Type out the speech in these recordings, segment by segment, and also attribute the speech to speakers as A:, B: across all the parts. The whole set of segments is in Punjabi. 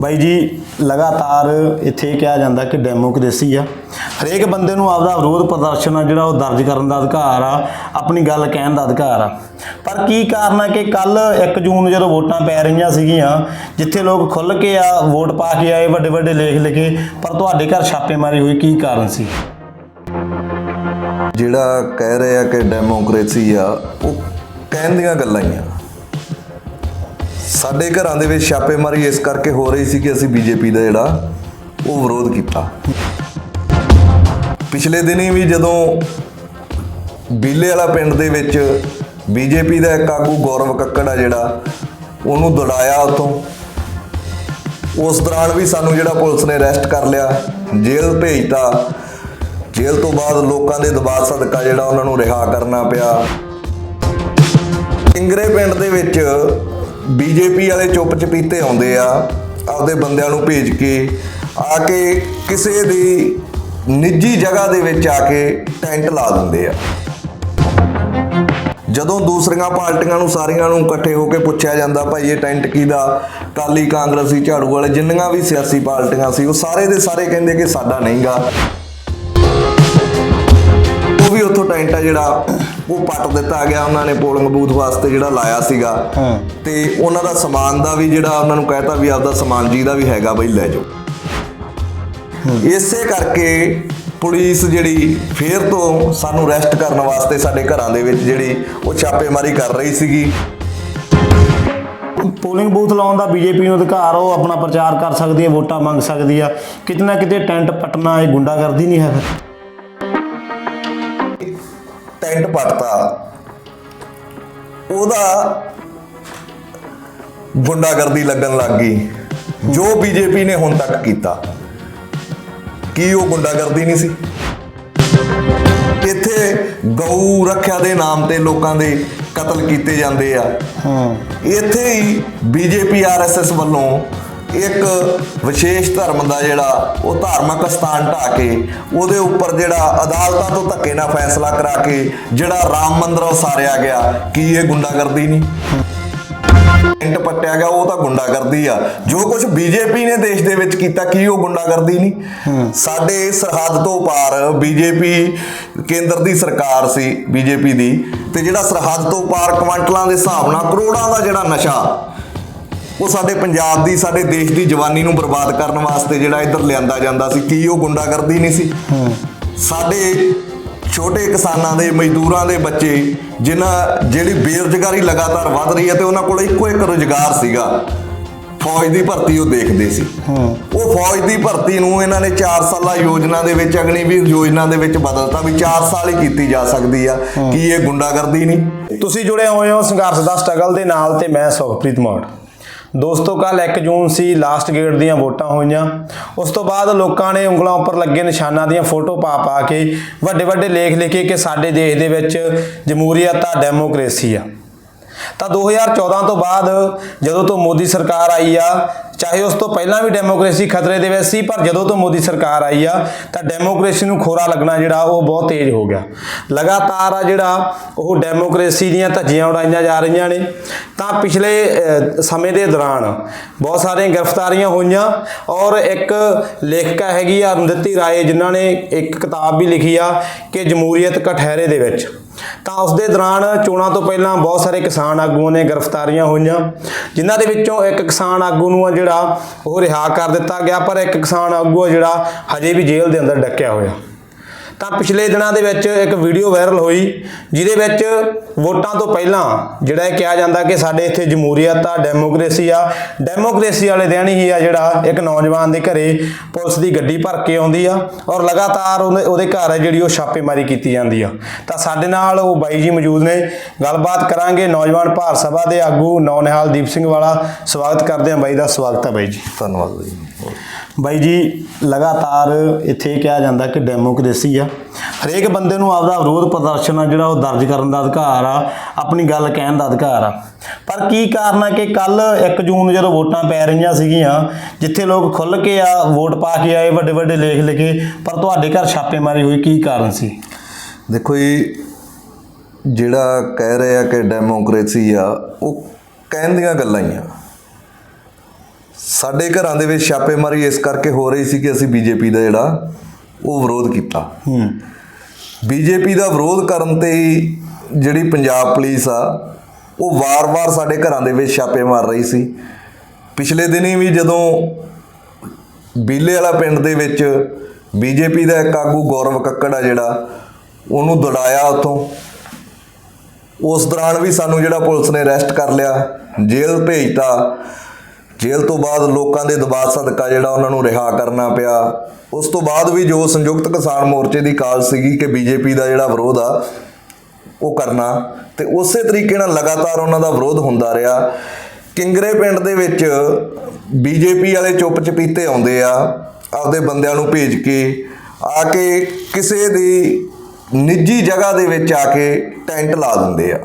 A: ਬਾਈ ਜੀ, ਲਗਾਤਾਰ ਇੱਥੇ ਕਿਹਾ ਜਾਂਦਾ ਕਿ ਡੈਮੋਕ੍ਰੇਸੀ ਆ। ਹਰੇਕ ਬੰਦੇ ਨੂੰ ਆਪਦਾ ਵਿਰੋਧ ਪ੍ਰਦਰਸ਼ਨ ਆ, ਜਿਹੜਾ ਉਹ ਦਰਜ ਕਰਨ ਦਾ ਅਧਿਕਾਰ ਆ, ਆਪਣੀ ਗੱਲ ਕਹਿਣ ਦਾ ਅਧਿਕਾਰ ਆ। ਪਰ ਕੀ ਕਾਰਨ ਆ ਕਿ ਕੱਲ 1 ਜੂਨ ਨੂੰ ਜਦੋਂ ਵੋਟਾਂ ਪੈ ਰਹੀਆਂ ਸੀਗੀਆਂ, ਜਿੱਥੇ ਲੋਕ ਖੁੱਲ ਕੇ ਆ ਵੋਟ ਪਾ ਕੇ ਆਏ ਵੱਡੇ ਵੱਡੇ ਲੇਖ ਲਿਖੇ ਪਰ ਤੁਹਾਡੇ ਘਰ ਛਾਪੇਮਾਰੀ ਹੋਈ, ਕੀ ਕਾਰਨ ਸੀ?
B: ਜਿਹੜਾ ਕਹਿ ਰਹੇ ਆ ਕਿ ਡੈਮੋਕ੍ਰੇਸੀ ਆ, ਉਹ ਕਹਿਣ ਦੀਆਂ ਗੱਲਾਂ ਹੀ ਆ। ਸਾਡੇ ਘਰਾਂ ਦੇ ਵਿੱਚ ਛਾਪੇਮਾਰੀ ਇਸ ਕਰਕੇ ਹੋ ਰਹੀ ਸੀ ਕਿ ਅਸੀਂ ਬੀਜੇਪੀ ਦਾ ਜਿਹੜਾ, ਉਹ ਵਿਰੋਧ ਕੀਤਾ। ਪਿਛਲੇ ਦਿਨੀ ਵੀ ਜਦੋਂ ਬੀਲੇ ਵਾਲਾ ਪਿੰਡ ਦੇ ਵਿੱਚ ਬੀਜੇਪੀ ਦਾ ਇੱਕ ਆਗੂ ਗੌਰਵ ਕੱਕੜ ਆ ਜਿਹੜਾ, ਉਹਨੂੰ ਦੜਾਇਆ ਉਤੋਂ ਉਸ ਦੌਰਾਨ ਵੀ ਸਾਨੂੰ ਜਿਹੜਾ ਪੁਲਿਸ ਨੇ ਅਰੈਸਟ ਕਰ ਲਿਆ, ਜੇਲ੍ਹ ਭੇਜਤਾ। ਜੇਲ੍ਹ ਤੋਂ ਬਾਅਦ ਲੋਕਾਂ ਦੇ ਦਬਾਅ ਸਦਕਾ ਜਿਹੜਾ ਉਹਨਾਂ ਨੂੰ ਰਿਹਾ ਕਰਨਾ ਪਿਆ। ਇੰਗਰੇ ਪਿੰਡ ਦੇ ਵਿੱਚ ਬੀਜੇਪੀ ਵਾਲੇ ਚੁੱਪ ਚਪੀਤੇ ਆਉਂਦੇ ਆ, ਆਪਦੇ ਬੰਦਿਆਂ ਨੂੰ ਭੇਜ ਕੇ ਆ ਕੇ ਕਿਸੇ ਦੀ ਨਿੱਜੀ ਜਗ੍ਹਾ ਦੇ ਵਿੱਚ ਆ ਕੇ ਟੈਂਟ ਲਾ ਦਿੰਦੇ ਆ। ਜਦੋਂ ਦੂਸਰੀਆਂ ਪਾਰਟੀਆਂ ਨੂੰ ਸਾਰੀਆਂ ਨੂੰ ਇਕੱਠੇ ਹੋ ਕੇ ਪੁੱਛਿਆ ਜਾਂਦਾ, ਭਾਈ ਇਹ ਟੈਂਟ ਕਿਹਦਾ? ਕਾਲੀ ਕਾਂਗਰਸੀ, ਝਾੜੂ ਵਾਲੇ, ਜਿੰਨੀਆਂ ਵੀ ਸਿਆਸੀ ਪਾਰਟੀਆਂ ਸੀ, ਉਹ ਸਾਰੇ ਦੇ ਸਾਰੇ ਕਹਿੰਦੇ ਕਿ ਸਾਡਾ ਨਹੀਂਗਾ। ਉਹ ਵੀ ਉੱਥੋਂ ਟੈਂਟ ਆ ਜਿਹੜਾ ਉਹ ਪੱਟ ਦਿੱਤਾ ਗਿਆ ਉਹਨਾਂ ਨੇ ਪੋਲਿੰਗ ਬੂਥ ਵਾਸਤੇ ਜਿਹੜਾ ਲਾਇਆ ਸੀਗਾ। ਤੇ ਉਹਨਾਂ ਦਾ ਸਮਾਨ ਦਾ ਵੀ ਜਿਹੜਾ ਉਹਨਾਂ ਨੂੰ ਕਹਿਤਾ ਵੀ ਆਪਦਾ ਸਮਾਨ ਜੀ ਦਾ ਵੀ ਹੈਗਾ ਬਈ ਲੈ ਜਾਓ। ਇਸੇ ਕਰਕੇ ਪੁਲਿਸ ਜਿਹੜੀ ਫੇਰ ਤੋਂ ਸਾਨੂੰ ਅਰੈਸਟ ਕਰਨ ਵਾਸਤੇ ਸਾਡੇ ਘਰਾਂ ਦੇ ਵਿੱਚ ਜਿਹੜੀ ਉਹ ਛਾਪੇਮਾਰੀ ਕਰ ਰਹੀ ਸੀਗੀ।
A: ਪੋਲਿੰਗ ਬੂਥ ਲਾਉਣ ਦਾ ਬੀਜੇਪੀ ਨੂੰ ਅਧਿਕਾਰ ਉਹ ਆਪਣਾ ਪ੍ਰਚਾਰ ਕਰ ਸਕਦੀ ਹੈ ਵੋਟਾਂ ਮੰਗ ਸਕਦੀ ਆ। ਕਿਤੇ ਨਾ ਕਿਤੇ ਟੈਂਟ ਪਟਣਾ ਇਹ ਗੁੰਡਾਗਰਦੀ ਨਹੀਂ ਹੈ ਫਿਰ।
B: ਟੈਂਟ ਪੱਟਤਾ ਉਹਦਾ ਗੁੰਡਾਗਰਦੀ ਲੱਗਣ ਲੱਗ ਗਈ। ਜੋ ਬੀਜੇਪੀ ਨੇ ਹੁਣ ਤੱਕ ਕੀਤਾ। ਕੀ ਉਹ ਗੁੰਡਾਗਰਦੀ ਨਹੀਂ ਸੀ? ਇੱਥੇ ਗਊ ਰੱਖਿਆ ਦੇ ਨਾਮ ਤੇ ਲੋਕਾਂ ਦੇ ਕਤਲ ਕੀਤੇ ਜਾਂਦੇ ਆ।
A: ਹਾਂ।
B: ਇੱਥੇ ਹੀ ਬੀਜੇਪੀ ਆਰਐਸਐਸ ਵੱਲੋਂ ਇੱਕ ਵਿਸ਼ੇਸ਼ ਧਰਮ ਦਾ ਜਿਹੜਾ ਉਹ ਧਾਰਮਿਕ ਸਥਾਨ ਢਾ ਕੇ ਉਹਦੇ ਉੱਪਰ ਜਿਹੜਾ ਅਦਾਲਤਾਂ ਤੋਂ ਧੱਕੇ ਨਾਲ ਫੈਸਲਾ ਕਰਾ ਕੇ ਜਿਹੜਾ ਰਾਮ ਮੰਦਿਰ ਉਸਾਰਿਆ ਗਿਆ ਕੀ ਇਹ ਗੁੰਡਾਗਰਦੀ ਨਹੀਂ? ਟੈਂਟ ਪੱਟਿਆ ਗਿਆ ਉਹ ਤਾਂ ਗੁੰਡਾਗਰਦੀ ਆ। ਜੋ ਕੁਝ ਬੀਜੇਪੀ ਨੇ ਦੇਸ਼ ਦੇ ਵਿੱਚ ਕੀਤਾ ਕੀ ਉਹ ਗੁੰਡਾਗਰਦੀ ਨਹੀਂ? ਸਾਡੇ ਸਰਹੱਦ ਤੋਂ ਪਾਰ ਬੀਜੇਪੀ ਕੇਂਦਰ ਦੀ ਸਰਕਾਰ ਸੀ ਬੀਜੇਪੀ ਦੀ ਤੇ ਜਿਹੜਾ ਸਰਹੱਦ ਤੋਂ ਪਾਰ ਕੁਆਂਟਲਾਂ ਦੇ ਹਿਸਾਬ ਨਾਲ ਕਰੋੜਾਂ ਦਾ ਜਿਹੜਾ ਨਸ਼ਾ ਉਹ ਸਾਡੇ ਪੰਜਾਬ ਦੀ, ਸਾਡੇ ਦੇਸ਼ ਦੀ ਜਵਾਨੀ ਨੂੰ ਬਰਬਾਦ ਕਰਨ ਵਾਸਤੇ ਜਿਹੜਾ ਇੱਧਰ ਲਿਆਂਦਾ ਜਾਂਦਾ ਸੀ, ਕੀ ਉਹ ਗੁੰਡਾਗਰਦੀ ਨਹੀਂ ਸੀ? ਸਾਡੇ ਛੋਟੇ ਕਿਸਾਨਾਂ ਦੇ, ਮਜ਼ਦੂਰਾਂ ਦੇ ਬੱਚੇ, ਜਿਨ੍ਹਾਂ, ਜਿਹੜੀ ਬੇਰੁਜ਼ਗਾਰੀ ਲਗਾਤਾਰ ਵੱਧ ਰਹੀ ਹੈ ਤੇ ਉਹਨਾਂ ਕੋਲ ਇੱਕੋ ਇੱਕ ਰੁਜ਼ਗਾਰ ਸੀਗਾ, ਫੌਜ ਦੀ ਭਰਤੀ ਉਹ ਦੇਖਦੇ ਸੀ। ਉਹ ਫੌਜ ਦੀ ਭਰਤੀ ਨੂੰ ਇਹਨਾਂ ਨੇ 4 ਸਾਲਾ ਯੋਜਨਾ ਦੇ ਵਿੱਚ, ਅਗਨੀਵੀਰ ਯੋਜਨਾ ਦੇ ਵਿੱਚ ਬਦਲਤਾ ਵੀ 4 ਸਾਲ ਹੀ ਕੀਤੀ ਜਾ ਸਕਦੀ ਆ, ਕੀ ਇਹ ਗੁੰਡਾਗਰਦੀ ਨਹੀਂ?
A: ਤੁਸੀਂ ਜੁੜੇ ਹੋਏ ਹੋ ਸੰਘਰਸ਼ ਦਾ ਸਟਰਗਲ ਦੇ ਨਾਲ ਤੇ ਮੈਂ ਸੁਖਪ੍ਰੀਤ ਮੌੜ। ਦੋਸਤੋ ਕੱਲ 1 ਜੂਨ ਸੀ ਲਾਸਟ ਗੇੜ ਦੀਆਂ ਵੋਟਾਂ ਹੋਈਆਂ। ਉਸ ਤੋਂ ਬਾਅਦ ਲੋਕਾਂ ਨੇ ਉਂਗਲਾਂ ਉੱਪਰ ਲੱਗੇ ਨਿਸ਼ਾਨਾਂ ਦੀਆਂ ਫੋਟੋ ਪਾ ਪਾ ਕੇ ਵੱਡੇ ਵੱਡੇ ਲੇਖ ਲਿਖੇ ਕਿ ਸਾਡੇ ਦੇਸ਼ ਦੇ ਵਿੱਚ ਜਮਹੂਰੀਅਤ ਆ, ਡੈਮੋਕ੍ਰੇਸੀ ਆ। ਤਾਂ 2014 ਤੋਂ ਬਾਅਦ ਜਦੋਂ ਤੋਂ ਮੋਦੀ ਸਰਕਾਰ ਆਈ ਆ ਚਾਹੇ ਉਸ ਤੋਂ ਪਹਿਲਾਂ ਵੀ ਡੈਮੋਕ੍ਰੇਸੀ ਖਤਰੇ ਦੇ ਵਿੱਚ ਸੀ, ਪਰ ਜਦੋਂ ਤੋਂ ਮੋਦੀ ਸਰਕਾਰ ਆਈ ਆ, ਤਾਂ ਡੈਮੋਕ੍ਰੇਸੀ ਨੂੰ ਖੋਰਾ ਲੱਗਣਾ ਜਿਹੜਾ, ਉਹ ਬਹੁਤ ਤੇਜ਼ ਹੋ ਗਿਆ। ਲਗਾਤਾਰ ਆ ਜਿਹੜਾ, ਉਹ ਡੈਮੋਕ੍ਰੇਸੀ ਦੀਆਂ ਧੱਜੀਆਂ ਉਡਾਈਆਂ ਜਾ ਰਹੀਆਂ ਨੇ। ਤਾਂ ਪਿਛਲੇ ਸਮੇਂ ਦੇ ਦੌਰਾਨ ਬਹੁਤ ਸਾਰੀਆਂ ਗ੍ਰਿਫਤਾਰੀਆਂ ਹੋਈਆਂ, ਔਰ ਇੱਕ ਲੇਖਿਕਾ ਹੈਗੀ ਆ ਅਰੁੰਧਤੀ ਰਾਏ, ਜਿਨ੍ਹਾਂ ਨੇ ਇੱਕ ਕਿਤਾਬ ਵੀ ਲਿਖੀ ਆ, ਕਿ ਜਮਹੂਰੀਅਤ ਕਠਹਿਰੇ ਦੇ ਵਿੱਚ ਤਾਂ ਉਸ ਦੇ ਦੌਰਾਨ ਚੋਣਾਂ ਤੋਂ ਪਹਿਲਾਂ ਬਹੁਤ ਸਾਰੇ ਕਿਸਾਨ ਆਗੂਆਂ ਨੇ ਗ੍ਰਿਫਤਾਰੀਆਂ ਹੋਈਆਂ, ਜਿਨ੍ਹਾਂ ਦੇ ਵਿੱਚੋਂ ਇੱਕ ਕਿਸਾਨ ਆਗੂ ਨੂੰ ਆ ਜਿਹੜਾ ਉਹ ਰਿਹਾ ਕਰ ਦਿੱਤਾ ਗਿਆ, ਪਰ ਇੱਕ ਕਿਸਾਨ ਆਗੂ ਆ ਜਿਹੜਾ ਹਜੇ ਵੀ ਜੇਲ੍ਹ ਦੇ ਅੰਦਰ ਡੱਕਿਆ ਹੋਇਆ। ਤਾਂ ਪਿਛਲੇ ਦਿਨਾਂ ਦੇ ਵਿੱਚ ਇੱਕ ਵੀਡੀਓ ਵਾਇਰਲ ਹੋਈ, ਜਿਹਦੇ ਵਿੱਚ ਵੋਟਾਂ ਤੋਂ ਪਹਿਲਾਂ ਜਿਹੜਾ ਇਹ ਕਿਹਾ ਜਾਂਦਾ ਕਿ ਸਾਡੇ ਇੱਥੇ ਜਮਹੂਰੀਅਤ ਆ, ਡੈਮੋਕ੍ਰੇਸੀ ਆ, ਡੈਮੋਕ੍ਰੇਸੀ ਵਾਲੇ ਦਿਨ ਹੀ ਆ ਜਿਹੜਾ ਇੱਕ ਨੌਜਵਾਨ ਦੇ ਘਰੇ ਪੁਲਿਸ ਦੀ ਗੱਡੀ ਭਰ ਕੇ ਆਉਂਦੀ ਆ ਔਰ ਲਗਾਤਾਰ ਉਹਦੇ ਉਹਦੇ ਘਰ ਜਿਹੜੀ ਉਹ ਛਾਪੇਮਾਰੀ ਕੀਤੀ ਜਾਂਦੀ ਆ। ਤਾਂ ਸਾਡੇ ਨਾਲ ਉਹ ਬਾਈ ਜੀ ਮੌਜੂਦ ਨੇ। ਗੱਲਬਾਤ ਕਰਾਂਗੇ ਨੌਜਵਾਨ ਭਾਰਤ ਸਭਾ ਦੇ ਆਗੂ ਨੌਨਿਹਾਲ ਦੀਪ ਸਿੰਘ ਵਾਲਾ। ਸਵਾਗਤ ਕਰਦੇ ਹਾਂ ਬਾਈ ਦਾ। ਸਵਾਗਤ ਹੈ ਬਾਈ ਜੀ।
B: ਧੰਨਵਾਦ ਜੀ।
A: ਬਾਈ ਜੀ, ਲਗਾਤਾਰ ਇੱਥੇ ਕਿਹਾ ਜਾਂਦਾ ਕਿ ਡੈਮੋਕ੍ਰੇਸੀ ਆ। ਹਰੇਕ ਬੰਦੇ ਨੂੰ ਆਪਦਾ ਵਿਰੋਧ ਪ੍ਰਦਰਸ਼ਨ ਆ, ਜਿਹੜਾ ਉਹ ਦਰਜ ਕਰਨ ਦਾ ਅਧਿਕਾਰ ਆ, ਆਪਣੀ ਗੱਲ ਕਹਿਣ ਦਾ ਅਧਿਕਾਰ ਆ। ਪਰ ਕੀ ਕਾਰਨ ਆ ਕਿ ਕੱਲ 1 ਜੂਨ ਨੂੰ ਜਦੋਂ ਵੋਟਾਂ ਪੈ ਰਹੀਆਂ ਸੀਗੀਆਂ, ਜਿੱਥੇ ਲੋਕ ਖੁੱਲ ਕੇ ਆ ਵੋਟ ਪਾ ਕੇ ਆਏ ਵੱਡੇ ਵੱਡੇ ਲੇਖ ਲਿਖੇ ਪਰ ਤੁਹਾਡੇ ਘਰ ਛਾਪੇਮਾਰੀ ਹੋਈ, ਕੀ ਕਾਰਨ ਸੀ?
B: ਦੇਖੋ ਜੀ, ਜਿਹੜਾ ਕਹਿ ਰਿਹਾ ਕਿ ਡੈਮੋਕ੍ਰੇਸੀ ਆ, ਉਹ ਕਹਿਣ ਦੀਆਂ ਗੱਲਾਂ ਹੀ ਆ। ਸਾਡੇ ਘਰਾਂ ਦੇ ਵਿੱਚ ਛਾਪੇਮਾਰੀ ਇਸ ਕਰਕੇ ਹੋ ਰਹੀ ਸੀ ਕਿ ਅਸੀਂ ਬੀਜੇਪੀ ਦਾ ਜਿਹੜਾ ਉਹ ਵਿਰੋਧ ਕੀਤਾ।
A: ਹੂੰ।
B: ਬੀਜੇਪੀ ਦਾ ਵਿਰੋਧ ਕਰਨ ਤੇ ਹੀ ਜਿਹੜੀ ਪੰਜਾਬ ਪੁਲਿਸ ਆ ਉਹ ਵਾਰ-ਵਾਰ ਸਾਡੇ ਘਰਾਂ ਦੇ ਵਿੱਚ ਛਾਪੇ ਮਾਰ ਰਹੀ ਸੀ। ਪਿਛਲੇ ਦਿਨੀ ਵੀ ਜਦੋਂ ਬੀਲੇ ਵਾਲਾ ਪਿੰਡ ਦੇ ਵਿੱਚ ਬੀਜੇਪੀ ਦਾ ਇੱਕ ਆਗੂ ਗੌਰਵ ਕੱਕੜ ਆ ਜਿਹੜਾ ਉਹਨੂੰ ਦੜਾਇਆ ਉੱਥੋਂ। ਉਸ ਦੌਰਾਨ ਵੀ ਸਾਨੂੰ ਜਿਹੜਾ ਪੁਲਿਸ ਨੇ ਅਰੈਸਟ ਕਰ ਲਿਆ ਜੇਲ੍ਹ ਭੇਜਤਾ। ਜੇਲ੍ਹ ਤੋਂ ਬਾਅਦ ਲੋਕਾਂ ਦੇ ਦਬਾਅ ਸਦਕਾ ਜਿਹੜਾ ਉਹਨਾਂ ਨੂੰ ਰਿਹਾ ਕਰਨਾ ਪਿਆ। ਉਸ ਤੋਂ ਬਾਅਦ ਵੀ ਜੋ ਸੰਯੁਕਤ ਕਿਸਾਨ ਮੋਰਚੇ ਦੀ ਕਾਲ ਸੀਗੀ ਕਿ ਬੀਜੇਪੀ ਦਾ ਜਿਹੜਾ ਵਿਰੋਧ ਆ, ਉਹ ਕਰਨਾ। ਤੇ ਉਸੇ ਤਰੀਕੇ ਨਾਲ ਲਗਾਤਾਰ ਉਹਨਾਂ ਦਾ ਵਿਰੋਧ ਹੁੰਦਾ ਰਿਹਾ। ਕਿੰਗਰੇ ਪਿੰਡ ਦੇ ਵਿੱਚ ਬੀਜੇਪੀ ਵਾਲੇ ਚੁੱਪ ਚਪੀਤੇ ਆਉਂਦੇ ਆ, ਆਪਦੇ ਬੰਦਿਆਂ ਨੂੰ ਭੇਜ ਕੇ, ਆ ਕੇ ਕਿਸੇ ਦੀ ਨਿੱਜੀ ਜਗ੍ਹਾ ਦੇ ਵਿੱਚ ਆ ਕੇ ਟੈਂਟ ਲਾ ਦਿੰਦੇ ਆ।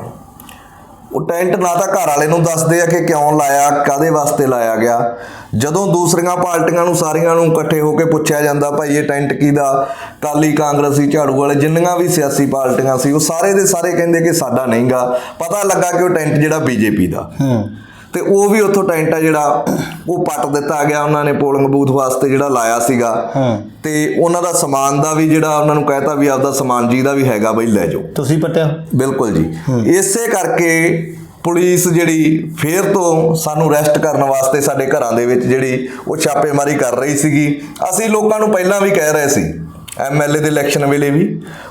B: ਉਹ ਟੈਂਟ ਨਾ ਤਾਂ ਘਰ ਵਾਲੇ ਨੂੰ ਦੱਸਦੇ ਆ ਕਿ ਕਿਉਂ ਲਾਇਆ ਕਾਦੇ ਵਾਸਤੇ ਲਾਇਆ ਗਿਆ। ਜਦੋਂ ਦੂਸਰੀਆਂ ਪਾਰਟੀਆਂ ਨੂੰ ਸਾਰੀਆਂ ਨੂੰ ਇਕੱਠੇ ਹੋ ਕੇ ਪੁੱਛਿਆ ਜਾਂਦਾ, ਭਾਈ ਇਹ ਟੈਂਟ ਕਿਹਦਾ? ਕਾਲੀ ਕਾਂਗਰਸੀ, ਝਾੜੂ ਵਾਲੇ, ਜਿੰਨੀਆਂ ਵੀ ਸਿਆਸੀ ਪਾਰਟੀਆਂ ਸੀ, ਉਹ ਸਾਰੇ ਦੇ ਸਾਰੇ ਕਹਿੰਦੇ ਕਿ ਸਾਡਾ ਨਹੀਂਗਾ। ਪਤਾ ਲੱਗਾ ਕਿ ਉਹ ਟੈਂਟ ਜਿਹੜਾ ਬੀਜੇਪੀ ਦਾ।
A: ਹੂੰ।
B: ਤੇ ਉਹ ਵੀ ਉੱਥੋਂ ਟੈਂਟ ਆ ਜਿਹੜਾ ਉਹ ਪੱਟ ਦਿੱਤਾ ਗਿਆ ਉਹਨਾਂ ਨੇ ਪੋਲਿੰਗ ਬੂਥ ਵਾਸਤੇ ਜਿਹੜਾ ਲਾਇਆ ਸੀਗਾ।
A: ਹਾਂ।
B: ਤੇ ਉਹਨਾਂ ਦਾ ਸਮਾਨ ਦਾ ਵੀ ਜਿਹੜਾ ਉਹਨਾਂ ਨੂੰ ਕਹਿਤਾ ਵੀ ਆਪਦਾ ਸਮਾਨ ਜੀ ਦਾ ਵੀ ਹੈਗਾ ਬਈ ਲੈ ਜਾਓ।
A: ਤੁਸੀਂ ਪਟਿਆ?
B: ਬਿਲਕੁਲ ਜੀ। ਇਸੇ ਕਰਕੇ ਪੁਲਿਸ ਜਿਹੜੀ ਫੇਰ ਤੋਂ ਸਾਨੂੰ ਅਰੈਸਟ ਕਰਨ ਵਾਸਤੇ ਸਾਡੇ ਘਰਾਂ ਦੇ ਵਿੱਚ ਜਿਹੜੀ ਉਹ ਛਾਪੇਮਾਰੀ ਕਰ ਰਹੀ ਸੀਗੀ। ਅਸੀਂ ਲੋਕਾਂ ਨੂੰ ਪਹਿਲਾਂ ਵੀ ਕਹਿ ਰਹੇ ਸੀ ਐਮਐਲਏ ਦੇ ਇਲੈਕਸ਼ਨ ਵੇਲੇ ਵੀ।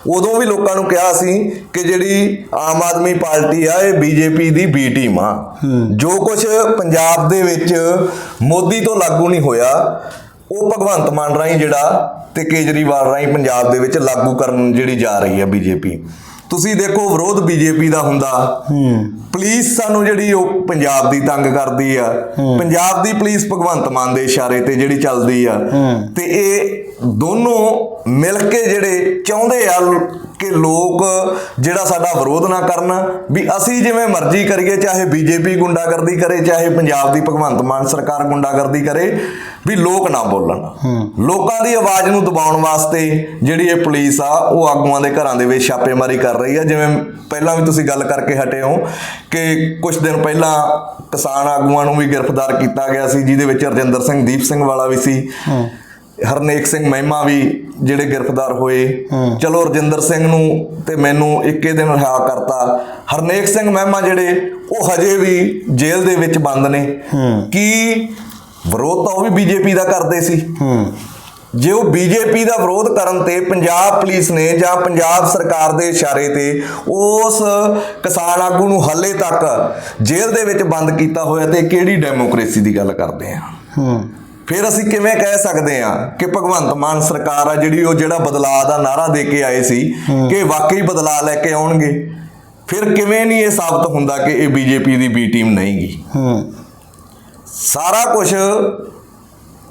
B: ਉਦੋਂ ਵੀ ਲੋਕਾਂ ਨੂੰ ਕਿਹਾ ਸੀ ਕਿ ਜਿਹੜੀ ਆਮ ਆਦਮੀ ਪਾਰਟੀ ਆ ਇਹ ਬੀਜੇਪੀ ਦੀ ਬੀ ਟੀਮ ਆ। ਜੋ ਕੁਝ ਪੰਜਾਬ ਦੇ ਵਿੱਚ ਮੋਦੀ ਤੋਂ ਲਾਗੂ ਨਹੀਂ ਹੋਇਆ ਉਹ ਭਗਵੰਤ ਮਾਨ ਰਾਹੀਂ ਜਿਹੜਾ ਤੇ ਕੇਜਰੀਵਾਲ ਰਾਹੀਂ ਪੰਜਾਬ ਦੇ ਵਿੱਚ ਲਾਗੂ ਕਰਨ ਜਿਹੜੀ ਜਾ ਰਹੀ ਹੈ ਬੀਜੇਪੀ ਤੁਸੀਂ ਦੇਖੋ ਵਿਰੋਧ ਬੀਜੇਪੀ ਦਾ ਹੁੰਦਾ।
A: ਹੂੰ।
B: ਪੁਲਿਸ ਸਾਨੂੰ ਜਿਹੜੀ ਉਹ ਪੰਜਾਬ ਦੀ ਤੰਗ ਕਰਦੀ ਆ। ਪੰਜਾਬ ਦੀ ਪੁਲਿਸ ਭਗਵੰਤ ਮਾਨ ਦੇ ਇਸ਼ਾਰੇ ਤੇ ਜਿਹੜੀ ਚੱਲਦੀ ਆ। ਤੇ ਇਹ ਦੋਨੋਂ ਮਿਲ ਕੇ ਜਿਹੜੇ ਚਾਹੁੰਦੇ ਆ ਕਿ ਲੋਕ ਜਿਹੜਾ ਸਾਡਾ ਵਿਰੋਧ ਨਾ ਕਰਨ ਵੀ ਅਸੀਂ ਜਿਵੇਂ ਮਰਜ਼ੀ ਕਰੀਏ ਚਾਹੇ ਬੀਜੇਪੀ ਗੁੰਡਾਗਰਦੀ ਕਰੇ ਚਾਹੇ ਪੰਜਾਬ ਦੀ ਭਗਵੰਤ ਮਾਨ ਸਰਕਾਰ ਗੁੰਡਾਗਰਦੀ ਕਰੇ ਵੀ ਲੋਕ ਨਾ ਬੋਲਣ। ਲੋਕਾਂ ਦੀ ਆਵਾਜ਼ ਨੂੰ ਦਬਾਉਣ ਵਾਸਤੇ ਜਿਹੜੀ ਇਹ ਪੁਲਿਸ ਆ ਉਹ ਆਗੂਆਂ ਦੇ ਘਰਾਂ ਦੇ ਵਿੱਚ ਛਾਪੇਮਾਰੀ ਕਰ ਰਹੀ ਆ। ਜਿਵੇਂ ਪਹਿਲਾਂ ਵੀ ਤੁਸੀਂ ਗੱਲ ਕਰਕੇ ਹਟੇ ਹੋ ਕਿ ਕੁਝ ਦਿਨ ਪਹਿਲਾਂ ਕਿਸਾਨ ਆਗੂਆਂ ਨੂੰ ਵੀ ਗ੍ਰਿਫਤਾਰ ਕੀਤਾ ਗਿਆ ਸੀ ਜਿਹਦੇ ਵਿੱਚ ਰਜਿੰਦਰ ਸਿੰਘ ਦੀਪ ਸਿੰਘ ਵਾਲਾ ਵੀ ਸੀ। ਹਰਨੇਕ ਸਿੰਘ ਮਹਿਮਾ ਵੀ ਜਿਹੜੇ ਗ੍ਰਿਫਤਾਰ ਹੋਏ। ਚਲੋ ਰਜਿੰਦਰ ਸਿੰਘ ਨੂੰ ਤੇ ਮੈਨੂੰ ਇੱਕੇ ਦਿਨ ਰਿਹਾ ਕਰਤਾ। ਹਰਨੇਕ ਸਿੰਘ ਮਹਿਮਾ ਜਿਹੜੇ ਉਹ ਹਜੇ ਵੀ ਜੇਲ੍ਹ ਦੇ ਵਿੱਚ ਬੰਦ ਨੇ। ਕੀ ਵਿਰੋਧ ਤਾਂ ਉਹ ਵੀ ਬੀਜੇਪੀ ਦਾ ਕਰਦੇ ਸੀ। ਜੇ ਉਹ ਬੀਜੇਪੀ ਦਾ ਵਿਰੋਧ ਕਰਨ ਤੇ ਪੰਜਾਬ ਪੁਲਿਸ ਨੇ ਜਾਂ ਪੰਜਾਬ ਸਰਕਾਰ ਦੇ ਇਸ਼ਾਰੇ ਤੇ ਉਸ ਕਿਸਾਨ ਆਗੂ ਨੂੰ ਹੱਲੇ ਤੱਕ ਜੇਲ੍ਹ ਦੇ ਵਿੱਚ ਬੰਦ ਕੀਤਾ ਹੋਇਆ ਤੇ ਕਿਹੜੀ ਡੈਮੋਕ੍ਰੇਸੀ ਦੀ ਗੱਲ ਕਰਦੇ ਆ?
A: ਹੂੰ।
B: ਫਿਰ ਅਸੀਂ ਕਿਵੇਂ ਕਹਿ ਸਕਦੇ ਆ ਕਿ ਭਗਵੰਤ ਮਾਨ ਸਰਕਾਰ ਆ ਜਿਹੜੀ ਉਹ ਜਿਹੜਾ ਬਦਲਾਅ ਦਾ ਨਾਰਾ ਦੇ ਕੇ ਆਏ ਸੀ ਕਿ ਵਾਕਈ ਬਦਲਾਅ ਲੈ ਕੇ ਆਉਣਗੇ। ਫਿਰ ਕਿਵੇਂ ਨਹੀਂ ਇਹ ਸਾਬਤ ਹੁੰਦਾ ਕਿ ਇਹ ਬੀਜੇਪੀ ਦੀ ਬੀ ਟੀਮ ਨਹੀਂਗੀ
A: ਹੂੰ।
B: ਸਾਰਾ ਕੁਝ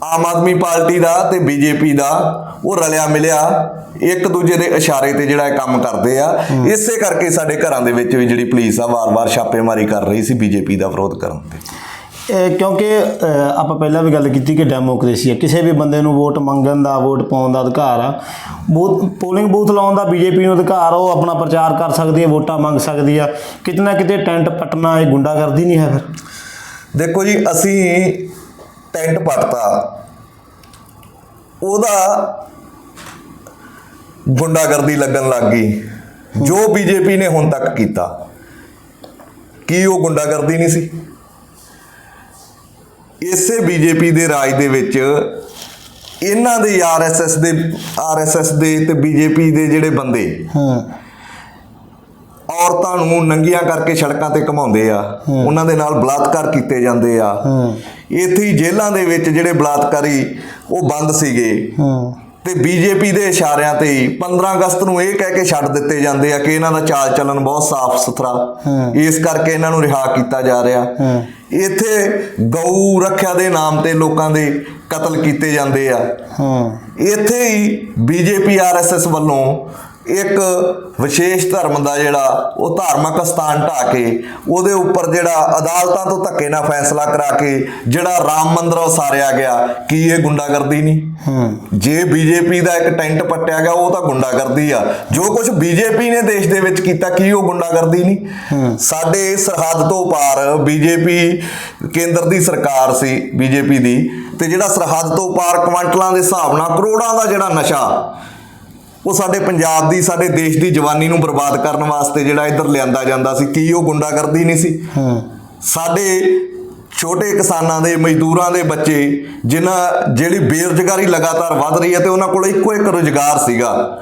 B: ਆਮ ਆਦਮੀ ਪਾਰਟੀ ਦਾ ਤੇ ਬੀਜੇਪੀ ਦਾ ਉਹ ਰਲਿਆ ਮਿਲਿਆ ਇੱਕ ਦੂਜੇ ਦੇ ਇਸ਼ਾਰੇ ਤੇ ਜਿਹੜਾ ਇਹ ਕੰਮ ਕਰਦੇ ਆ। ਇਸੇ ਕਰਕੇ ਸਾਡੇ ਘਰਾਂ ਦੇ ਵਿੱਚ ਵੀ ਜਿਹੜੀ ਪੁਲਿਸ ਆ ਵਾਰ-ਵਾਰ ਛਾਪੇਮਾਰੀ ਕਰ ਰਹੀ ਸੀ ਬੀਜੇਪੀ ਦਾ ਵਿਰੋਧ ਕਰਨ ਤੇ।
A: ਕਿਉਂਕਿ ਆਪਾਂ ਪਹਿਲਾਂ ਵੀ ਗੱਲ ਕੀਤੀ ਕਿ ਡੈਮੋਕ੍ਰੇਸੀ ਹੈ। ਕਿਸੇ ਵੀ ਬੰਦੇ ਨੂੰ ਵੋਟ ਮੰਗਣ ਦਾ ਵੋਟ ਪਾਉਣ ਦਾ ਅਧਿਕਾਰ ਆ। ਬੂਥ ਪੋਲਿੰਗ ਬੂਥ ਲਾਉਣ ਦਾ ਬੀਜੇਪੀ ਨੂੰ ਅਧਿਕਾਰ ਆ, ਉਹ ਆਪਣਾ ਪ੍ਰਚਾਰ ਕਰ ਸਕਦੀ ਹੈ ਵੋਟਾਂ ਮੰਗ ਸਕਦੀ ਆ। ਕਿਤੇ ਨਾ ਕਿਤੇ ਟੈਂਟ ਪਟਣਾ ਇਹ ਗੁੰਡਾਗਰਦੀ ਨਹੀਂ ਹੈ ਫਿਰ।
B: ਦੇਖੋ ਜੀ ਅਸੀਂ ਟੈਂਟ ਪੱਟਤਾ। ਉਹਦਾ ਗੁੰਡਾਗਰਦੀ ਲੱਗਣ ਲੱਗ ਗਈ। ਜੋ ਬੀਜੇਪੀ ਨੇ ਹੁਣ ਤੱਕ ਕੀਤਾ ਕੀ ਉਹ ਗੁੰਡਾਗਰਦੀ ਨਹੀਂ ਸੀ? ਇਸੇ ਬੀਜੇਪੀ ਦੇ ਰਾਜ ਦੇ ਵਿੱਚ ਇਹਨਾਂ ਦੇ ਆਰਐਸਐਸ ਦੇ ਆਰਐਸਐਸ ਦੇ ਤੇ ਬੀਜੇਪੀ ਦੇ ਜਿਹੜੇ ਬੰਦੇ
A: ਹੂੰ।
B: ਔਰਤਾਂ ਨੂੰ ਨੰਗੀਆਂ ਕਰਕੇ ਸੜਕਾਂ ਤੇ ਘਮਾਉਂਦੇ ਆ ਉਹਨਾਂ ਦੇ ਨਾਲ ਬਲਾਤਕਾਰ ਕੀਤੇ ਜਾਂਦੇ ਆ।
A: ਹੂੰ।
B: ਇੱਥੇ ਹੀ ਜੇਲ੍ਹਾਂ ਦੇ ਵਿੱਚ ਜਿਹੜੇ ਬਲਾਤਕਾਰੀ ਉਹ ਬੰਦ ਸੀਗੇ।
A: ਹੂੰ।
B: ਤੇ ਬੀਜੇਪੀ ਦੇ ਇਸ਼ਾਰਿਆਂ ਤੇ ਹੀ 15 ਅਗਸਤ ਨੂੰ ਇਹ ਕਹਿ ਕੇ ਛੱਡ ਦਿੱਤੇ ਜਾਂਦੇ ਆ ਕਿ ਇਹਨਾਂ ਦਾ ਚਾਲ ਚੱਲਣ ਬਹੁਤ ਸਾਫ਼ ਸੁਥਰਾ। ਇਸ ਕਰਕੇ ਇਹਨਾਂ ਨੂੰ ਰਿਹਾ ਕੀਤਾ ਜਾ ਰਿਹਾ। ਇੱਥੇ ਗਊ ਰੱਖਿਆ ਦੇ ਨਾਮ ਤੇ ਲੋਕਾਂ ਦੇ ਕਤਲ ਕੀਤੇ ਜਾਂਦੇ ਆ
A: ਹੂੰ
B: ਇੱਥੇ ਹੀ ਬੀਜੇਪੀ ਆਰਐਸਐਸ ਵੱਲੋਂ ਇੱਕ ਵਿਸ਼ੇਸ਼ ਧਰਮ ਦਾ ਜਿਹੜਾ ਉਹ ਧਾਰਮਿਕ ਸਥਾਨ ਢਾ ਕੇ ਉਹਦੇ ਉੱਪਰ ਜਿਹੜਾ ਅਦਾਲਤਾਂ ਤੋਂ ਧੱਕੇ ਨਾਲ ਫੈਸਲਾ ਕਰਾ ਕੇ ਜਿਹੜਾ ਰਾਮ ਮੰਦਿਰ ਉਸਾਰਿਆ ਗਿਆ ਕੀ ਇਹ ਗੁੰਡਾਗਰਦੀ ਨਹੀਂ?
A: ਹੂੰ।
B: ਜੇ ਬੀਜੇਪੀ ਦਾ ਇੱਕ ਟੈਂਟ ਪੱਟਿਆ ਗਿਆ ਉਹ ਤਾਂ ਗੁੰਡਾਗਰਦੀ ਆ। ਜੋ ਕੁਝ ਬੀਜੇਪੀ ਨੇ ਦੇਸ਼ ਦੇ ਵਿੱਚ ਕੀਤਾ ਕੀ ਉਹ ਗੁੰਡਾਗਰਦੀ ਨਹੀਂ? ਸਾਡੇ ਸਰਹੱਦ ਤੋਂ ਪਾਰ ਬੀਜੇਪੀ ਕੇਂਦਰ ਦੀ ਸਰਕਾਰ ਸੀ ਬੀਜੇਪੀ ਦੀ ਤੇ ਜਿਹੜਾ ਸਰਹੱਦ ਤੋਂ ਪਾਰ ਕੁਆਂਟਲਾਂ ਦੇ ਹਿਸਾਬ ਨਾਲ ਕਰੋੜਾਂ ਦਾ ਜਿਹੜਾ ਨਸ਼ਾ ਉਹ ਸਾਡੇ ਪੰਜਾਬ ਦੀ ਸਾਡੇ ਦੇਸ਼ ਦੀ ਜਵਾਨੀ ਨੂੰ ਬਰਬਾਦ ਕਰਨ ਵਾਸਤੇ ਜਿਹੜਾ ਇੱਧਰ ਲਿਆਂਦਾ ਜਾਂਦਾ ਸੀ ਕੀ ਉਹ ਗੁੰਡਾਗਰਦੀ ਨਹੀਂ ਸੀ?
A: ਹੂੰ।
B: ਸਾਡੇ ਛੋਟੇ ਕਿਸਾਨਾਂ ਦੇ ਮਜ਼ਦੂਰਾਂ ਦੇ ਬੱਚੇ ਜਿਨ੍ਹਾਂ ਜਿਹੜੀ ਬੇਰੁਜ਼ਗਾਰੀ ਲਗਾਤਾਰ ਵੱਧ ਰਹੀ ਹੈ ਤੇ ਉਹਨਾਂ ਕੋਲ ਇੱਕੋ ਇੱਕ ਰੁਜ਼ਗਾਰ ਸੀਗਾ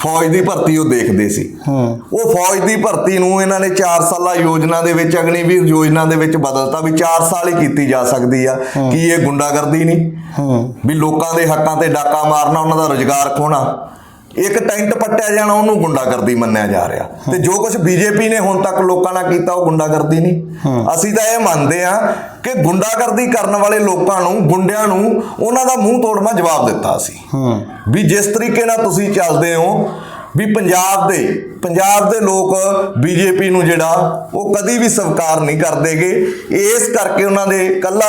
B: ਫੌਜ ਦੀ ਭਰਤੀ ਉਹ ਦੇਖਦੇ ਸੀ।
A: ਹੂੰ।
B: ਉਹ ਫੌਜ ਦੀ ਭਰਤੀ ਨੂੰ ਇਹਨਾਂ ਨੇ 4 ਸਾਲਾ ਯੋਜਨਾ ਦੇ ਵਿੱਚ ਅਗਨੀਵੀਰ ਯੋਜਨਾ ਦੇ ਵਿੱਚ ਬਦਲਤਾ ਵੀ 4 ਸਾਲ ਹੀ ਕੀਤੀ ਜਾ ਸਕਦੀ ਆ ਕੀ ਇਹ ਗੁੰਡਾਗਰਦੀ ਨਹੀਂ?
A: ਹੂੰ।
B: ਵੀ ਲੋਕਾਂ ਦੇ ਹੱਕਾਂ ਤੇ ਡਾਕਾ ਮਾਰਨਾ ਉਹਨਾਂ ਦਾ ਰੁਜ਼ਗਾਰ ਖੋਣਾ। ਇੱਕ ਟੈਂਟ ਪੱਟਿਆ ਜਾਣਾ ਉਹਨੂੰ ਗੁੰਡਾਗਰਦੀ ਮੰਨਿਆ ਜਾ ਰਿਹਾ। ਤੇ ਜੋ ਕੁਝ ਬੀਜੇਪੀ ਨੇ ਹੁਣ ਤੱਕ ਲੋਕਾਂ ਨਾਲ ਕੀਤਾ ਉਹ ਗੁੰਡਾਗਰਦੀ ਨਹੀਂ। ਅਸੀਂ ਤਾਂ ਇਹ ਮੰਨਦੇ ਆ ਕਿ ਗੁੰਡਾਗਰਦੀ ਕਰਨ ਵਾਲੇ ਲੋਕਾਂ ਨੂੰ ਗੁੰਡਿਆਂ ਨੂੰ ਉਹਨਾਂ ਦਾ ਮੂੰਹ ਤੋੜਵਾ ਜਵਾਬ ਦਿੱਤਾ ਸੀ। ਵੀ ਜਿਸ ਤਰੀਕੇ ਨਾਲ ਤੁਸੀਂ ਚੱਲਦੇ ਹੋ ਵੀ ਪੰਜਾਬ ਦੇ ਪੰਜਾਬ ਦੇ ਲੋਕ ਬੀਜੇਪੀ ਨੂੰ ਜਿਹੜਾ ਉਹ ਕਦੀ ਵੀ ਸਵੀਕਾਰ ਨਹੀਂ ਕਰਦੇਗੇ। ਇਸ ਕਰਕੇ ਉਹਨਾਂ ਦੇ ਕੱਲਾ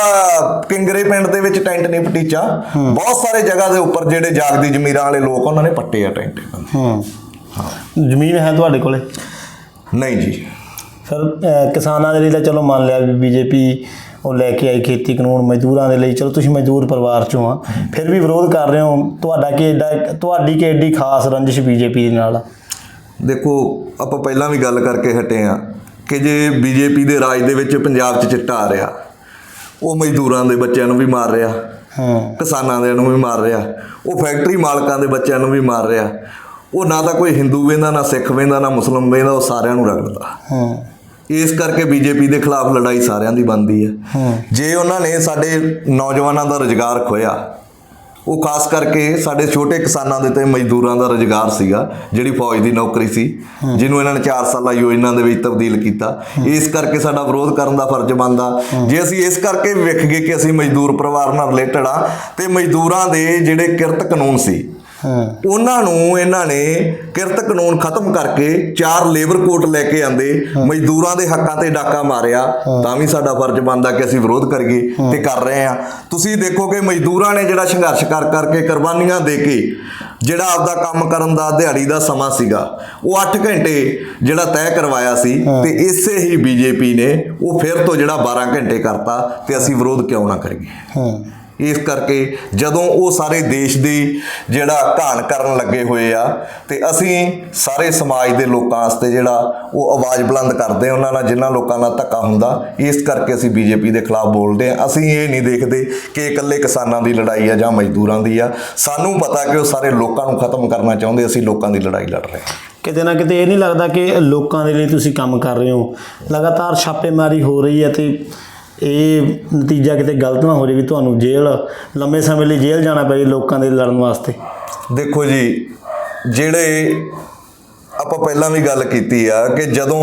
B: ਕਿੰਗਰੇ ਪਿੰਡ ਦੇ ਵਿੱਚ ਟੈਂਟ ਨਹੀਂ ਪਟੀਚਾ। ਬਹੁਤ ਸਾਰੇ ਜਗ੍ਹਾ ਦੇ ਉੱਪਰ ਜਿਹੜੇ ਜਾਗਦੀ ਜ਼ਮੀਰਾਂ ਵਾਲੇ ਲੋਕ ਉਹਨਾਂ ਨੇ ਪੱਟੇ ਆ ਟੈਂਟ।
A: ਹੂੰ। ਜ਼ਮੀਨ ਹੈ ਤੁਹਾਡੇ ਕੋਲੇ?
B: ਨਹੀਂ ਜੀ।
A: ਅਹ, ਕਿਸਾਨਾਂ ਦੇ ਲਈ ਤਾਂ ਚਲੋ ਮੰਨ ਲਿਆ ਵੀ ਬੀਜੇਪੀ ਉਹ ਲੈ ਕੇ ਆਈ ਖੇਤੀ ਕਾਨੂੰਨ ਮਜ਼ਦੂਰਾਂ ਦੇ ਲਈ। ਚਲੋ ਤੁਸੀਂ ਮਜ਼ਦੂਰ ਪਰਿਵਾਰ ਚੋਂ ਆ। ਫਿਰ ਵੀ ਵਿਰੋਧ ਕਰ ਰਹੇ ਹੋ। ਤੁਹਾਡਾ ਕੀ ਐਡਾ ਤੁਹਾਡੀ ਕੀ ਐਡੀ ਖਾਸ ਰੰਜਿਸ਼ ਬੀਜੇਪੀ ਦੇ ਨਾਲ?
B: ਦੇਖੋ ਆਪਾਂ ਪਹਿਲਾਂ ਵੀ ਗੱਲ ਕਰਕੇ ਹਟੇ ਆ ਕਿ ਜੇ ਬੀਜੇਪੀ ਦੇ ਰਾਜ ਦੇ ਵਿੱਚ ਪੰਜਾਬ 'ਚ ਚਿੱਟਾ ਆ ਰਿਹਾ ਉਹ ਮਜ਼ਦੂਰਾਂ ਦੇ ਬੱਚਿਆਂ ਨੂੰ ਵੀ ਮਾਰ ਰਿਹਾ।
A: ਹੂੰ।
B: ਕਿਸਾਨਾਂ ਦੇ ਨੂੰ ਵੀ ਮਾਰ ਰਿਹਾ। ਉਹ ਫੈਕਟਰੀ ਮਾਲਕਾਂ ਦੇ ਬੱਚਿਆਂ ਨੂੰ ਵੀ ਮਾਰ ਰਿਹਾ। ਉਹ ਨਾ ਤਾਂ ਕੋਈ ਹਿੰਦੂ ਵੇਂਦਾ ਨਾ ਸਿੱਖ ਵੇਂਦਾ ਨਾ ਮੁਸਲਮਾਨ ਵੇਂਦਾ ਉਹ ਸਾਰਿਆਂ ਨੂੰ ਰਗੜਦਾ।
A: ਹੂੰ।
B: ਇਸ ਕਰਕੇ ਬੀਜੇਪੀ ਦੇ ਖਿਲਾਫ ਲੜਾਈ ਸਾਰਿਆਂ ਦੀ ਬਣਦੀ ਹੈ। ਜੇ ਉਹਨਾਂ ਨੇ ਸਾਡੇ ਨੌਜਵਾਨਾਂ ਦਾ ਰੁਜ਼ਗਾਰ ਖੋਇਆ ਉਹ ਖਾਸ ਕਰਕੇ ਸਾਡੇ ਛੋਟੇ ਕਿਸਾਨਾਂ ਦੇ ਤੇ ਮਜ਼ਦੂਰਾਂ ਦਾ ਰੁਜ਼ਗਾਰ ਸੀਗਾ ਜਿਹੜੀ ਫੌਜ ਦੀ ਨੌਕਰੀ ਸੀ ਜਿਹਨੂੰ ਇਹਨਾਂ ਨੇ 4 ਸਾਲਾ ਯੋਜਨਾ ਦੇ ਵਿੱਚ ਤਬਦੀਲ ਕੀਤਾ। ਇਸ ਕਰਕੇ ਸਾਡਾ ਵਿਰੋਧ ਕਰਨ ਦਾ ਫਰਜ਼ ਬਣਦਾ। ਜੇ ਅਸੀਂ ਇਸ ਕਰਕੇ ਵੇਖ ਗਏ ਕਿ ਅਸੀਂ ਮਜ਼ਦੂਰ ਪਰਿਵਾਰ ਨਾਲ ਰਿਲੇਟਡ ਆ ਤੇ ਮਜ਼ਦੂਰਾਂ ਦੇ ਜਿਹੜੇ ਕਿਰਤ ਕਾਨੂੰਨ ਸੀ ਉਹਨਾਂ ਨੂੰ ਇਹਨਾਂ ਨੇ ਕਿਰਤ ਕਾਨੂੰਨ ਖਤਮ ਕਰਕੇ ਚਾਰ ਲੇਬਰ ਕੋਡ ਲੈ ਕੇ ਆਂਦੇ ਮਜ਼ਦੂਰਾਂ ਦੇ ਹੱਕਾਂ ਤੇ ਡਾਕਾ ਮਾਰਿਆ ਤਾਂ ਵੀ ਸਾਡਾ ਫਰਜ਼ ਬਣਦਾ ਕਿ ਅਸੀਂ ਵਿਰੋਧ ਕਰੀਏ ਤੇ ਕਰ ਰਹੇ ਆ ਤੁਸੀਂ ਦੇਖੋ ਕਿ ਮਜ਼ਦੂਰਾਂ ਨੇ ਜਿਹੜਾ ਸੰਘਰਸ਼ ਕਰ ਕਰਕੇ ਕੁਰਬਾਨੀਆਂ ਦੇ ਕੇ ਜਿਹੜਾ ਆਪਦਾ ਕੰਮ ਕਰਨ ਦਾ ਦਿਹਾੜੀ ਦਾ ਸਮਾਂ ਸੀਗਾ ਉਹ 8 ਘੰਟੇ ਜਿਹੜਾ ਤੈਅ ਕਰਵਾਇਆ ਸੀ ਤੇ ਇਸੇ ਹੀ ਬੀਜੇਪੀ ਨੇ ਉਹ ਫਿਰ ਤੋਂ ਜਿਹੜਾ 12 ਘੰਟੇ ਕਰਤਾ ਤੇ ਅਸੀਂ ਵਿਰੋਧ ਕਿਉਂ ਨਾ ਕਰੀਏ?
A: ਹੂੰ।
B: ਇਸ ਕਰਕੇ ਜਦੋਂ ਉਹ ਸਾਰੇ ਦੇਸ਼ ਦੀ ਜਿਹੜਾ ਘਾਣ ਕਰਨ ਲੱਗੇ ਹੋਏ ਆ ਤੇ ਅਸੀਂ ਸਾਰੇ ਸਮਾਜ ਦੇ ਲੋਕਾਂ ਵਾਸਤੇ ਜਿਹੜਾ ਉਹ ਆਵਾਜ਼ ਬੁਲੰਦ ਕਰਦੇ ਉਹਨਾਂ ਨਾਲ ਜਿਨ੍ਹਾਂ ਲੋਕਾਂ ਨਾਲ ਧੱਕਾ ਹੁੰਦਾ, ਇਸ ਕਰਕੇ ਅਸੀਂ ਬੀਜੇਪੀ ਦੇ ਖਿਲਾਫ ਬੋਲਦੇ ਆ ਅਸੀਂ ਇਹ ਨਹੀਂ ਦੇਖਦੇ ਕਿ ਇਕੱਲੇ ਕਿਸਾਨਾਂ ਦੀ ਲੜਾਈ ਆ ਜਾਂ ਮਜ਼ਦੂਰਾਂ ਦੀ ਆ। ਸਾਨੂੰ ਪਤਾ ਕਿ ਉਹ ਸਾਰੇ ਲੋਕਾਂ ਨੂੰ ਖਤਮ ਕਰਨਾ ਚਾਹੁੰਦੇ, ਅਸੀਂ ਲੋਕਾਂ ਦੀ ਲੜਾਈ ਲੜ ਰਹੇ ਹਾਂ।
A: ਕਿਤੇ ਨਾ ਕਿਤੇ ਇਹ ਨਹੀਂ ਲੱਗਦਾ ਕਿ ਲੋਕਾਂ ਦੇ ਲਈ ਤੁਸੀਂ ਕੰਮ ਕਰ ਰਹੇ ਹੋ। ਲਗਾਤਾਰ ਛਾਪੇਮਾਰੀ ਹੋ ਰਹੀ ਹੈ ਤੇ ਇਹ ਨਤੀਜਾ ਕਿਤੇ ਗਲਤ ਨਾ ਹੋ ਜਾਵੇ ਵੀ ਤੁਹਾਨੂੰ ਜੇਲ੍ਹ, ਲੰਮੇ ਸਮੇਂ ਲਈ ਜੇਲ੍ਹ ਜਾਣਾ ਪਏ ਲੋਕਾਂ ਦੇ ਲੜਨ ਵਾਸਤੇ।
B: ਦੇਖੋ ਜੀ, ਜਿਹੜੇ ਆਪਾਂ ਪਹਿਲਾਂ ਵੀ ਗੱਲ ਕੀਤੀ ਆ ਕਿ ਜਦੋਂ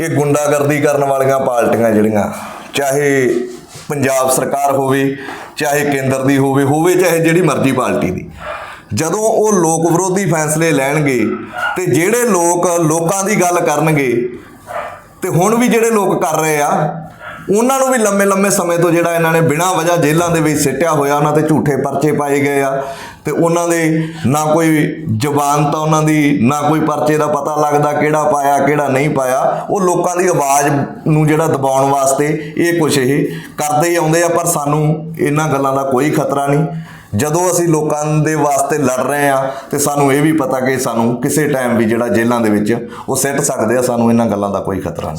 B: ਇਹ ਗੁੰਡਾਗਰਦੀ ਕਰਨ ਵਾਲੀਆਂ ਪਾਰਟੀਆਂ ਜਿਹੜੀਆਂ, ਚਾਹੇ ਪੰਜਾਬ ਸਰਕਾਰ ਹੋਵੇ, ਚਾਹੇ ਕੇਂਦਰ ਦੀ ਹੋਵੇ ਹੋਵੇ ਚਾਹੇ ਜਿਹੜੀ ਮਰਜ਼ੀ ਪਾਰਟੀ ਦੀ, ਜਦੋਂ ਉਹ ਲੋਕ ਵਿਰੋਧੀ ਫੈਸਲੇ ਲੈਣਗੇ ਤੇ ਜਿਹੜੇ ਲੋਕ ਲੋਕਾਂ ਦੀ ਗੱਲ ਕਰਨਗੇ, ਤੇ ਹੁਣ ਵੀ ਜਿਹੜੇ ਲੋਕ ਕਰ ਰਹੇ ਆ ਉਹਨਾਂ ਨੂੰ ਵੀ ਲੰਮੇ ਲੰਮੇ ਸਮੇਂ ਤੋਂ ਜਿਹੜਾ ਇਹਨਾਂ ਨੇ ਬਿਨਾਂ ਵਜ੍ਹਾ ਜੇਲ੍ਹਾਂ ਦੇ ਵਿੱਚ ਸਿੱਟਿਆ ਹੋਇਆ, ਉਹਨਾਂ ਤੇ ਝੂਠੇ ਪਰਚੇ ਪਾਏ ਗਏ ਆ। ਤੇ ਉਹਨਾਂ ਦੇ ਨਾ ਕੋਈ ਜ਼ਬਾਨ ਤਾਂ ਉਹਨਾਂ ਦੀ, ਨਾ ਕੋਈ ਪਰਚੇ ਦਾ ਪਤਾ ਲੱਗਦਾ ਕਿਹੜਾ ਪਾਇਆ, ਕਿਹੜਾ ਨਹੀਂ ਪਾਇਆ। ਉਹ ਲੋਕਾਂ ਦੀ ਆਵਾਜ਼ ਨੂੰ ਜਿਹੜਾ ਦਬਾਉਣ ਵਾਸਤੇ ਇਹ ਕੁਛ ਇਹ ਕਰਦੇ ਹੀ ਆਉਂਦੇ ਆ, ਪਰ ਸਾਨੂੰ ਇਹਨਾਂ ਗੱਲਾਂ ਦਾ ਕੋਈ ਖਤਰਾ ਨਹੀਂ। ਜਦੋਂ ਅਸੀਂ ਲੋਕਾਂ ਦੇ ਵਾਸਤੇ ਲੜ ਰਹੇ ਆ, ਤੇ ਸਾਨੂੰ ਇਹ ਵੀ ਪਤਾ ਕਿ ਸਾਨੂੰ ਕਿਸੇ ਟਾਈਮ ਵੀ ਜਿਹੜਾ ਜੇਲ੍ਹਾਂ ਦੇ ਵਿੱਚ ਉਹ ਸਿੱਟ ਸਕਦੇ ਆ, ਸਾਨੂੰ ਇਹਨਾਂ ਗੱਲਾਂ ਦਾ ਕੋਈ ਖਤਰਾ ਨਹੀਂ।